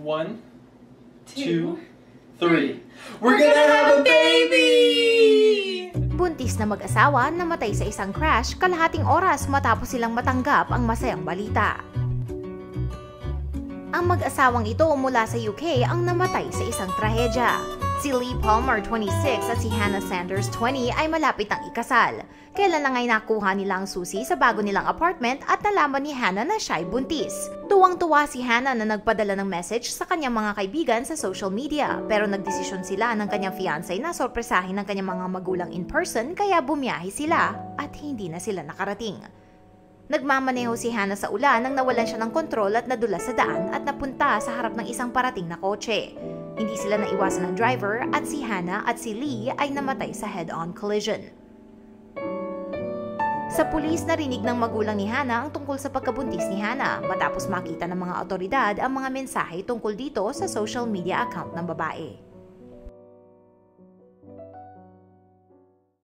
One, two, three. We're gonna have a baby! Buntis na mag-asawa namatay sa isang crash kalahating oras matapos silang matanggap ang masayang balita. Ang mag-asawang ito mula sa UK ang namatay sa isang trahedya. Si Lee Palmer, 26, at si Hannah Sanders, 20, ay malapit ang ikasal. Kailan lang ay nakuha nila ang susi sa bago nilang apartment at nalaman ni Hannah na siya'y buntis. Tuwang-tuwa si Hannah na nagpadala ng message sa kanyang mga kaibigan sa social media pero nagdesisyon sila ng kanyang fiancé na sorpresahin ng kanyang mga magulang in person kaya bumiyahe sila at hindi na sila nakarating. Nagmamaneho si Hannah sa ulan nang nawalan siya ng kontrol at nadula sa daan at napunta sa harap ng isang parating na kotse. Hindi sila naiwasan ng driver at si Hannah at si Lee ay namatay sa head-on collision. Sa pulis narinig ng magulang ni Hannah ang tungkol sa pagkabuntis ni Hannah matapos makita ng mga otoridad ang mga mensahe tungkol dito sa social media account ng babae.